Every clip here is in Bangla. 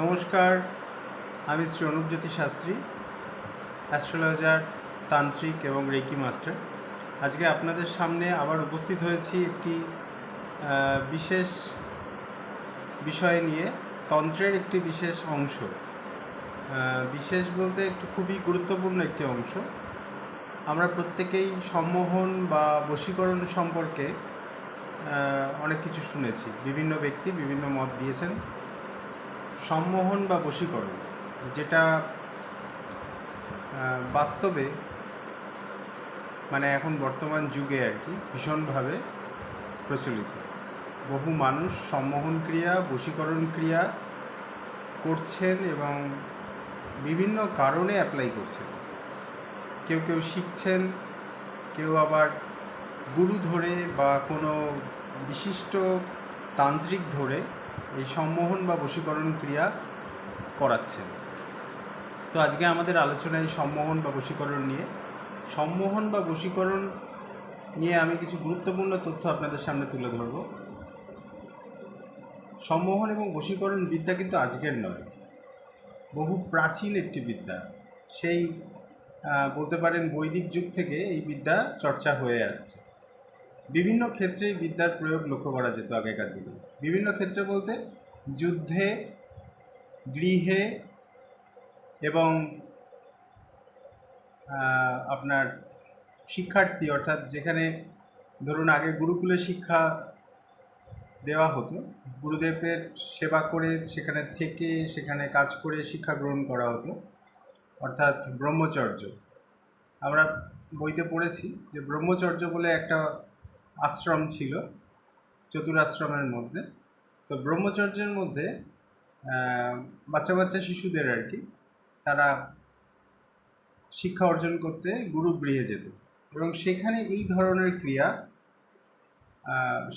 নমস্কার, আমি শ্রী অনুপজ্যোতি শাস্ত্রী, অ্যাস্ট্রোলজার, তান্ত্রিক এবং রেকি মাস্টার। আজকে আপনাদের সামনে আবার উপস্থিত হয়েছি একটি বিশেষ বিষয় নিয়ে, তন্ত্রের একটি বিশেষ অংশ। বিশেষ বলতে একটু খুবই গুরুত্বপূর্ণ একটি অংশ। আমরা প্রত্যেকেই সম্মোহন বা বশীকরণ সম্পর্কে অনেক কিছু শুনেছি। বিভিন্ন ব্যক্তি বিভিন্ন মত দিয়েছেন। সম্মোহন বা বশীকরণ, যেটা বাস্তবে মানে এখন বর্তমান যুগে আর কি ভীষণভাবে প্রচলিত। বহু মানুষ সম্মোহন ক্রিয়া, বশীকরণ ক্রিয়া করছেন এবং বিভিন্ন কারণে অ্যাপ্লাই করছেন। কেউ কেউ শিখছেন, কেউ আবার গুরু ধরে বা কোনো বিশিষ্ট তান্ত্রিক ধরে এই সম্মোহন বা বশীকরণ ক্রিয়া করাচ্ছেন। তো আজকে আমাদের আলোচনা এই সম্মোহন বা বশীকরণ নিয়ে। সম্মোহন বা বশীকরণ নিয়ে আমি কিছু গুরুত্বপূর্ণ তথ্য আপনাদের সামনে তুলে ধরব। সম্মোহন এবং বশীকরণ বিদ্যা কিন্তু আজকের নয়। বহু প্রাচীন একটি বিদ্যা। সেই বলতে পারেন বৈদিক যুগ থেকে এই বিদ্যা চর্চা হয়ে আসছে। বিভিন্ন ক্ষেত্রে বিদ্যার প্রয়োগ লক্ষ্য করা যেত আগেকার দিনে। বিভিন্ন ক্ষেত্রে বলতে যুদ্ধে, গৃহে এবং আপনার শিক্ষার্থী অর্থাৎ যেখানে ধরুন আগে গুরুকুলে শিক্ষা দেওয়া হতো, গুরুদেবের সেবা করে সেখানে থেকে সেখানে কাজ করে শিক্ষা গ্রহণ করা হতো, অর্থাৎ ব্রহ্মচর্য। আমরা বইতে পড়েছি যে ব্রহ্মচর্য বলে একটা আশ্রম ছিল, চতুরাশ্রমের মধ্যে। তো ব্রহ্মচর্যের মধ্যে বাচ্চা বাচ্চা শিশুদের আর কি, তারা শিক্ষা অর্জন করতে গুরু গৃহে যেত। এবং সেখানে এই ধরনের ক্রিয়া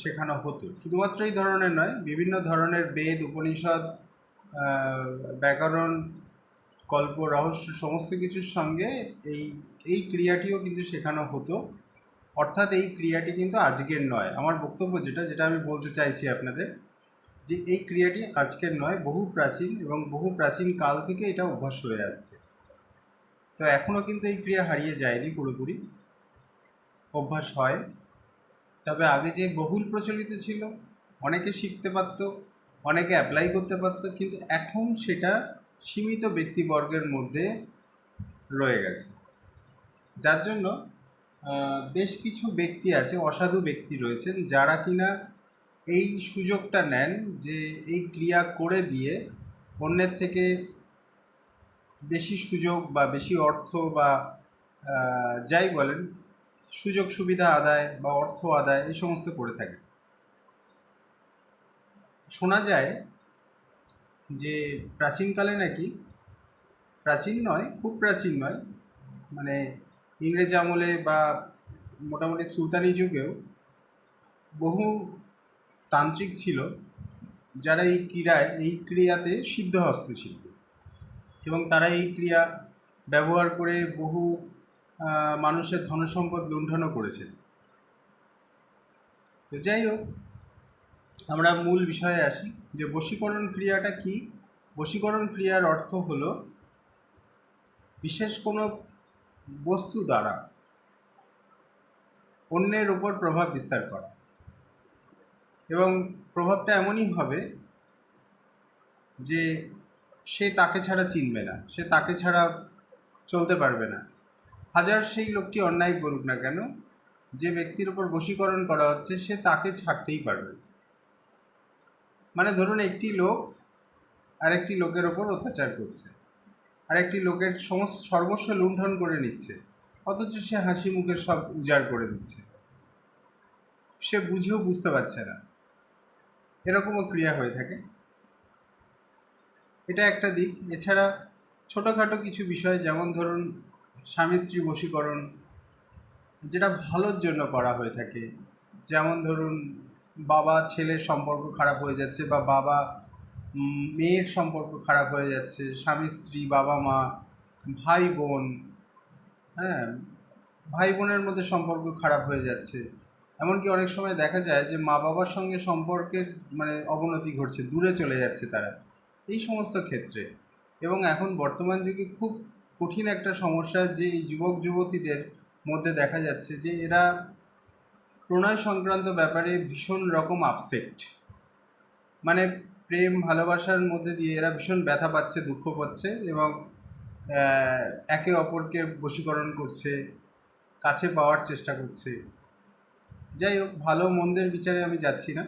শেখানো হতো। শুধুমাত্র এই ধরনের নয়, বিভিন্ন ধরনের বেদ, উপনিষদ ব্যাকরণ, কল্প, রহস্য, সমস্ত কিছুর সঙ্গে এই এই ক্রিয়াটিও কিন্তু শেখানো হতো। অর্থাৎ এই ক্রিয়াটি কিন্তু আজকের নয়। আমার বক্তব্য যেটা যেটা আমি বলতে চাইছি আপনাদের, যে এই ক্রিয়াটি আজকের নয়, বহু প্রাচীন এবং বহু প্রাচীন কাল থেকে এটা অভ্যাস হয়ে আসছে। তো এখনও কিন্তু এই ক্রিয়া হারিয়ে যায়নি পুরোপুরি। অভ্যাস হয়। তবে আগে যে বহুল প্রচলিত ছিল, অনেকে শিখতে পারত, অনেকে অ্যাপ্লাই করতে পারত, কিন্তু এখন সেটা সীমিত ব্যক্তিবর্গের মধ্যে রয়ে গেছে। যার জন্য বেশ কিছু ব্যক্তি আছে, অসাধু ব্যক্তি রয়েছেন, যারা কিনা এই সুযোগটা নেন যে এই ক্রিয়া করে দিয়ে অন্যের থেকে বেশি সুযোগ বা বেশি অর্থ বা যাই বলেন, সুযোগ সুবিধা আদায় বা অর্থ আদায় এই সমস্ত করে থাকে। শোনা যায় যে প্রাচীনকালে নাকি, প্রাচীন নয়, খুব প্রাচীন নয় মানে ইংরেজ আমলে বা মোটামুটি সুলতানি যুগেও বহু তান্ত্রিক ছিল যারা এই ক্রীড়ায়, এই ক্রিয়াতে সিদ্ধহস্ত ছিল এবং তারা এই ক্রিয়া ব্যবহার করে বহু মানুষের ধনসম্পদ লুণ্ঠনও করেছেন। তো যাই হোক, আমরা মূল বিষয়ে আসি যে বশীকরণ ক্রিয়াটা কি? বশীকরণ ক্রিয়ার অর্থ হলো, বিশেষ কোনো বস্তু দ্বারা অন্যের ওপর প্রভাব বিস্তার করা। এবং প্রভাবটা এমনই হবে যে সে তাকে ছাড়া চিনবে না, সে তাকে ছাড়া চলতে পারবে না। হাজার সেই লোকটি অন্যায় করুক না কেন, যে ব্যক্তির ওপর বশীকরণ করা হচ্ছে, সে তাকে ছাড়তেই পারবে। মানে ধরুন একটি লোক আরেকটি লোকের ওপর অত্যাচার করছে। আরেকটি লোকের সমস্ত সর্বস্ব লুণ্ঠন করে নিচ্ছে। অথচ সে হাসি মুখে সব উজাড় করে দিচ্ছে। সে বুঝেও বুঝতে পারছে না। এরকমও ক্রিয়া হয়ে থাকে। এটা একটা দিক। এছাড়া ছোটোখাটো কিছু বিষয় যেমন ধরুন স্বামী স্ত্রী বশীকরণ, যেটা ভালোর জন্য করা হয়ে থাকে। যেমন ধরুন বাবা ছেলের সম্পর্ক খারাপ হয়ে যাচ্ছে বা বাবা মেয়ের সম্পর্ক খারাপ হয়ে যাচ্ছে, স্বামী, স্ত্রী, বাবা মা, ভাই বোন হ্যাঁ ভাই বোনের মধ্যে সম্পর্ক খারাপ হয়ে যাচ্ছে। এমনকি অনেক সময় দেখা যায় যে মা বাবার সঙ্গে সম্পর্কের মানে অবনতি ঘটছে, দূরে চলে যাচ্ছে তারা। এই সমস্ত ক্ষেত্রে। এবং এখন বর্তমান যুগে খুব কঠিন একটা সমস্যা যে এই যুবক যুবতীদের মধ্যে দেখা যাচ্ছে যে এরা প্রণয় সংক্রান্ত ব্যাপারে ভীষণ রকম আপসেট মানে প্রেম, ভালোবাসার মধ্যে দিয়ে এরা ভীষণ ব্যথা পাচ্ছে, দুঃখ পাচ্ছে এবং একে অপরকে বশীকরণ করছে, কাছে পাওয়ার চেষ্টা করছে। যাই হোক, ভালো মন্দের বিচারে আমি যাচ্ছি না,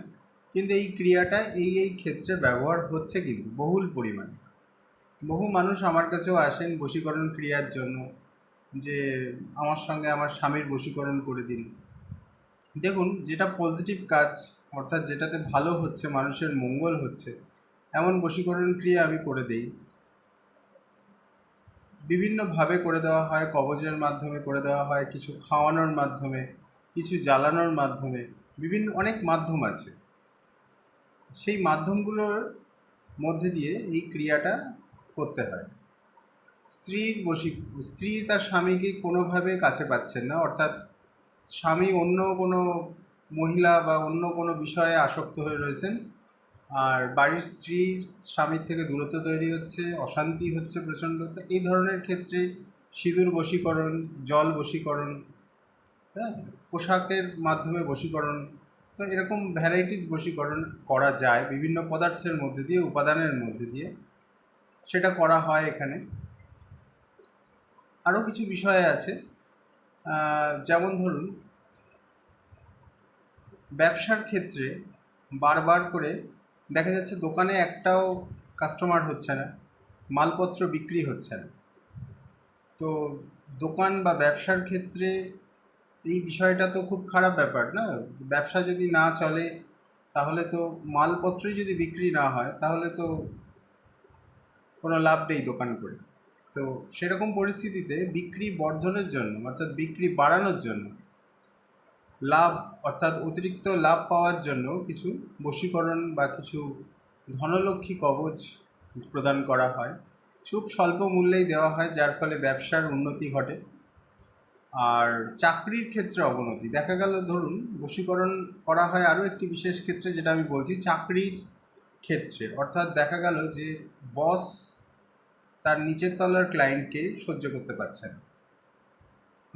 কিন্তু এই ক্রিয়াটা, এই এই ক্ষেত্রে ব্যবহার হচ্ছে কিন্তু বহুল পরিমাণে। বহু মানুষ আমার কাছেও আসেন বশীকরণ ক্রিয়ার জন্য, যে আমার সঙ্গে আমার স্বামীর বশীকরণ করে দিন। দেখুন, যেটা পজিটিভ কাজ অর্থাৎ যেটাতে ভালো হচ্ছে, মানুষের মঙ্গল হচ্ছে, এমন বশীকরণ ক্রিয়া আমি করে দেই। বিভিন্নভাবে করে দেওয়া হয় কবজের মাধ্যমে করে দেওয়া হয়, কিছু খাওয়ানোর মাধ্যমে, কিছু জ্বালানোর মাধ্যমে, বিভিন্ন অনেক মাধ্যম আছে। সেই মাধ্যমগুলোর মধ্যে দিয়ে এই ক্রিয়াটা করতে হয়। স্ত্রীর বশী, স্ত্রী তার স্বামীকে কোনোভাবে কাছে পাচ্ছেন না, অর্থাৎ স্বামী অন্য কোনো মহিলা বা অন্য কোনো বিষয়ে আসক্ত হয়ে রয়েছেন। আর বাড়ির স্ত্রী, স্বামীর থেকে দূরত্ব তৈরি হচ্ছে, অশান্তি হচ্ছে প্রচণ্ড। তো এই ধরনের ক্ষেত্রে সিঁদুর বশীকরণ, জল বশীকরণ হ্যাঁ পোশাকের মাধ্যমে বশীকরণ, তো এরকম ভ্যারাইটিস বশীকরণ করা যায় বিভিন্ন পদার্থের মধ্যে দিয়ে, উপাদানের মধ্যে দিয়ে। সেটা করা হয় এখানে। আরও কিছু বিষয় আছে। যেমন ধরুন ব্যবসার ক্ষেত্রে বারবার করে দেখা যাচ্ছে দোকানে একটাও কাস্টমার হচ্ছে না, মালপত্র বিক্রি হচ্ছে না। তো দোকান বা ব্যবসার ক্ষেত্রে এই বিষয়টা তো খুব খারাপ ব্যাপার না? ব্যবসা যদি না চলে, তাহলে তো মালপত্রই যদি বিক্রি না হয়, তাহলে তো কোনো লাভ নেই দোকান করে। তো সেরকম পরিস্থিতিতে বিক্রি বর্ধনের জন্য, অর্থাৎ বিক্রি বাড়ানোর জন্য লাভ, অর্থাৎ অতিরিক্ত লাভ পাওয়ার জন্য কিছু বশীকরণ বা কিছু ধনলক্ষ্মী কবচ প্রদান করা হয়। খুব স্বল্প মূল্যেই দেওয়া হয়, যার ফলে ব্যবসার উন্নতি ঘটে। আর চাকরির ক্ষেত্রে অবনতি। দেখা গেল, ধরুন, বশীকরণ করা হয় আরও একটি বিশেষ ক্ষেত্রে, যেটা আমি বলছি চাকরির ক্ষেত্রে। অর্থাৎ দেখা গেল যে বস তার নিচের তলার ক্লায়েন্টকে সহ্য করতে পারছে না।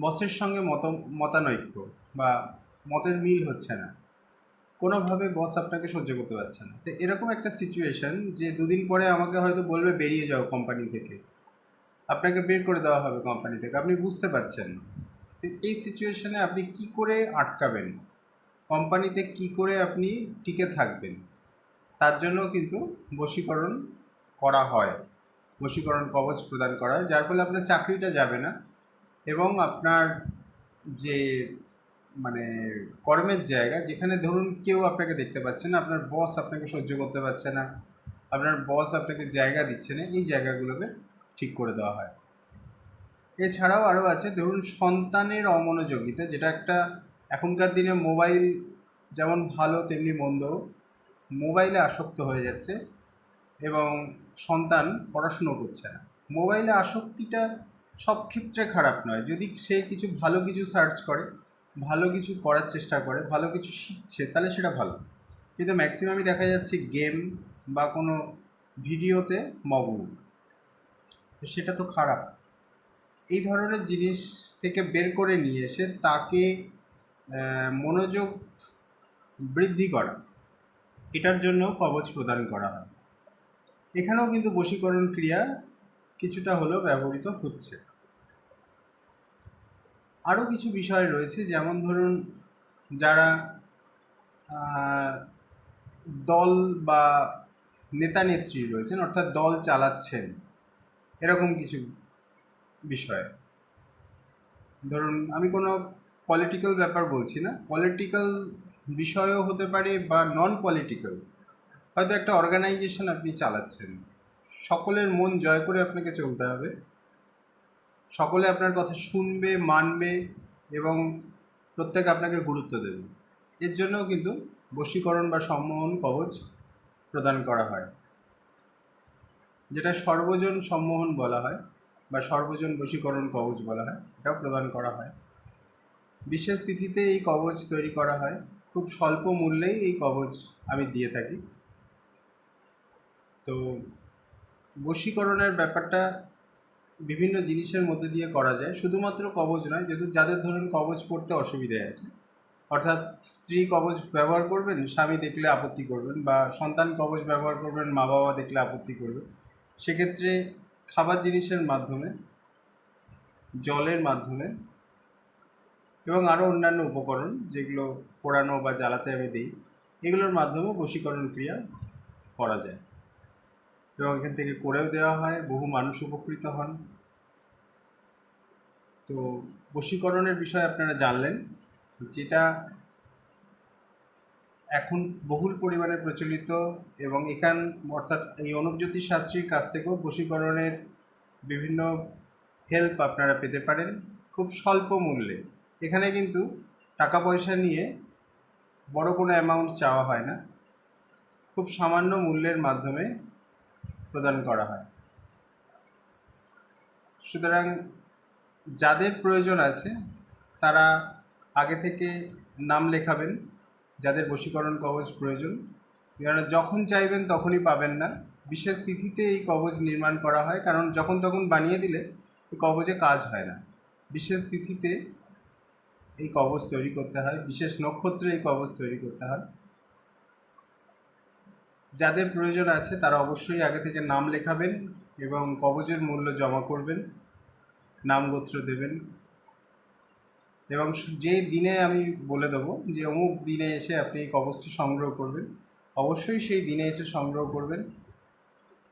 বসের সঙ্গে মত, মতানৈক্য। বা মতের মিল হচ্ছে না। কোনোভাবে বস আপনাকে সহ্য করতে পারছে না। তো এরকম একটা সিচুয়েশন যে দুদিন পরে আমাকে হয়তো বলবে, বেরিয়ে যাও কোম্পানি থেকে। আপনাকে বের করে দেওয়া হবে কোম্পানি থেকে। আপনি বুঝতে পারছেন তো এই সিচুয়েশনে আপনি কি করে আটকাবেন? কোম্পানিতে কি করে আপনি টিকে থাকবেন? তার জন্য কিন্তু বশীকরণ করা হয়। বশীকরণ কবচ প্রদান করা হয়, যার ফলে আপনার চাকরিটা যাবে না এবং আপনার যে মানে কর্মের জায়গা যেখানে ধরুন কেউ আপনাকে দেখতে পাচ্ছে না, আপনার বস আপনাকে সহ্য করতে পারছে না, আপনার বস আপনাকে জায়গা দিচ্ছে না, এই জায়গাগুলোকে ঠিক করে দেওয়া হয়। এছাড়াও আরও আছে, ধরুন সন্তানের অমনোযোগিতা, যেটা একটা এখনকার দিনে মোবাইল যেমন ভালো, তেমনি মন্দ, মোবাইলে আসক্ত হয়ে যাচ্ছে এবং সন্তান পড়াশুনো করছে না। মোবাইলে আসক্তিটা সব ক্ষেত্রে খারাপ নয়, যদি সে কিছু ভালো কিছু সার্চ করে ভালো কিছু করার চেষ্টা করে, ভালো কিছু শিখছে, তাহলে সেটা ভালো। কিন্তু ম্যাক্সিমামই দেখা যাচ্ছে গেম বা কোনো ভিডিওতে মগ্ন। তো সেটা তো খারাপ। এই ধরনের জিনিস থেকে বের করে নিয়ে এসে তাকে মনোযোগ বৃদ্ধি করা। এটার জন্য কবচ প্রদান করা হয়। এখানেও কিন্তু বশীকরণ ক্রিয়া কিছুটা হলেও ব্যবহৃত হচ্ছে। আরও কিছু বিষয় রয়েছে, যেমন ধরুন যারা দল বা নেতা নেত্রী রয়েছেন, অর্থাৎ দল চালাচ্ছেন, এরকম কিছু বিষয়। ধরুন, আমি কোনো পলিটিক্যাল ব্যাপার বলছি না পলিটিক্যাল বিষয়ও হতে পারে বা নন পলিটিক্যাল হয়তো একটা অর্গানাইজেশন আপনি চালাচ্ছেন। সকলের মন জয় করে আপনাকে চলতে হবে। সকলে আপনার কথা শুনবে, মানবে এবং প্রত্যেক আপনাকে গুরুত্ব দেবে। এর জন্যও কিন্তু বশীকরণ বা সম্মোহন কবচ প্রদান করা হয়। যেটা সর্বজন সম্মোহন বলা হয় বা সর্বজন বশীকরণ কবচ বলা হয়, এটাও প্রদান করা হয়। বিশেষ তিথিতে এই কবচ তৈরি করা হয়। খুব স্বল্প মূল্যেই এই কবচ আমি দিয়ে থাকি। তো বশীকরণের ব্যাপারটা বিভিন্ন জিনিসের মধ্যে দিয়ে করা যায়। শুধুমাত্র কবজ নয়, যেহেতু যাদের ধরুন কবজ পড়তে অসুবিধে আছে, অর্থাৎ স্ত্রী কবজ ব্যবহার করবেন, স্বামী দেখলে আপত্তি করবেন বা সন্তান কবজ ব্যবহার করবেন মা বাবা দেখলে আপত্তি করবে সেক্ষেত্রে খাবার জিনিসের মাধ্যমে, জলের মাধ্যমে এবং আরও অন্যান্য উপকরণ যেগুলো পোড়ানো বা জ্বালাতে আমি দিই, এগুলোর মাধ্যমে বশীকরণ ক্রিয়া করা যায়। এবং এখান থেকে করেও দেওয়া হয়, বহু মানুষ উপকৃত হন। তো বশীকরণের বিষয়ে আপনারা জানলেন, যেটা এখন বহুল পরিমাণে প্রচলিত এবং এখান অর্থাৎ এই অনুপজ্যোতি শাস্ত্রীর কাছ থেকেও বশীকরণের বিভিন্ন হেল্প আপনারা পেতে পারেন, খুব স্বল্প মূল্যে। এখানে কিন্তু টাকা পয়সা নিয়ে বড় কোনো অ্যামাউন্ট চাওয়া হয় না, খুব সামান্য মূল্যের মাধ্যমে প্রদান করা হয়। সুতরাং যাদের প্রয়োজন আছে, তারা আগে থেকে নাম লেখাবেন, যাদের বশীকরণ কবচ প্রয়োজন। কেননা যখন চাইবেন তখনই পাবেন না। বিশেষ তিথিতে এই কবচ নির্মাণ করা হয়, কারণ যখন তখন বানিয়ে দিলে এই কবচে কাজ হয় না। বিশেষ তিথিতে এই কবচ তৈরি করতে হয়, বিশেষ নক্ষত্রে এই কবচ তৈরি করতে হয়। যাদের প্রয়োজন আছে, তারা অবশ্যই আগে থেকে নাম লেখাবেন এবং কবচের মূল্য জমা করবেন। নাম গোত্র দেবেন। এবং যে দিনে আমি বলে দেবো যে অমুক দিনে এসে আপনি এই কবচটি সংগ্রহ করবেন, অবশ্যই সেই দিনে এসে সংগ্রহ করবেন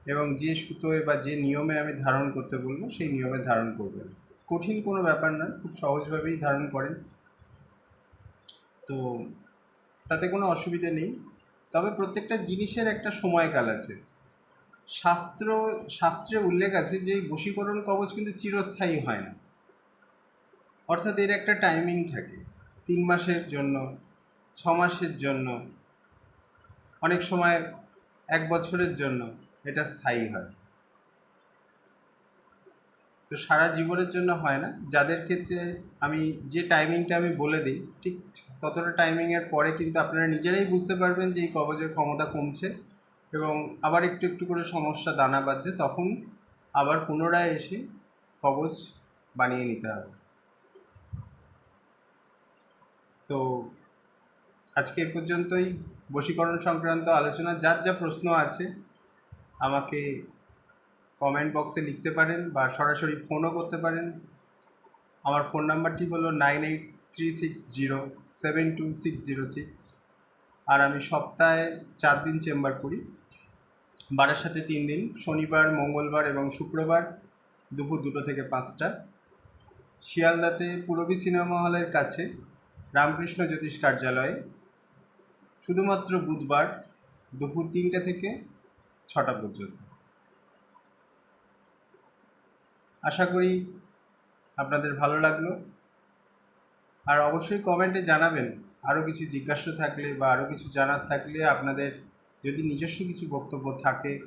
এবং যে সুতোয় বা যে নিয়মে আমি ধারণ করতে বলব, সেই নিয়মে ধারণ করবেন। কঠিন কোনো ব্যাপার নয়, খুব সহজভাবেই ধারণ করেন। তো তাতে কোনো অসুবিধা নেই। তবে প্রত্যেকটা জিনিসের একটা সময়কাল আছে। শাস্ত্র, শাস্ত্রে উল্লেখ আছে যে বশীকরণ কবচ কিন্তু চিরস্থায়ী হয় না। অর্থাৎ এর একটা টাইমিং থাকে। তিন মাসের জন্য, ছ মাসের জন্য, অনেক সময় এক বছরের জন্য এটা স্থায়ী হয়। তো সারা জীবনের জন্য হয় না। যাদের ক্ষেত্রে আমি যে টাইমিংটা আমি বলে দিই, ঠিক ততটা টাইমিংয়ের পরে কিন্তু আপনারা নিজেরাই বুঝতে পারবেন যে এই কবজের ক্ষমতা কমছে। এবং আবার একটু একটু করে সমস্যা দানা বাজছে তখন আবার পুনরায় এসে কবজ বানিয়ে নিতে হবে। তো আজকে এ পর্যন্তই। বশীকরণ সংক্রান্ত আলোচনা, যার যা প্রশ্ন আছে, আমাকে কমেন্ট বক্সে লিখতে পারেন বা সরাসরি ফোনও করতে পারেন। আমার ফোন নাম্বারটি হলো nine eight three six zero seven two six zero six. আর আমি সপ্তাহে চার দিন চেম্বার করি। বারাসাতে তিন দিন, শনিবার, মঙ্গলবার এবং শুক্রবার দুপুর দুটো থেকে পাঁচটা। শিয়ালদাতে পূরবী সিনেমা হলের কাছে রামকৃষ্ণ জ্যোতিষ কার্যালয়ে, শুধুমাত্র বুধবার দুপুর তিনটে থেকে ছটা পর্যন্ত। আশা করি আপনাদের ভালো লাগল। আর অবশ্যই কমেন্টে জানাবেন, আরও কিছু জিজ্ঞাসা থাকলে বা আরও কিছু জানার থাকলে আপনাদের যদি নিজস্ব কিছু বক্তব্য থাকে,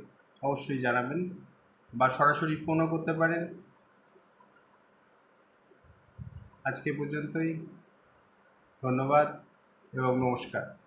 অবশ্যই জানাবেন বা সরাসরি ফোনও করতে পারেন। আজকে পর্যন্তই। ধন্যবাদ এবং নমস্কার।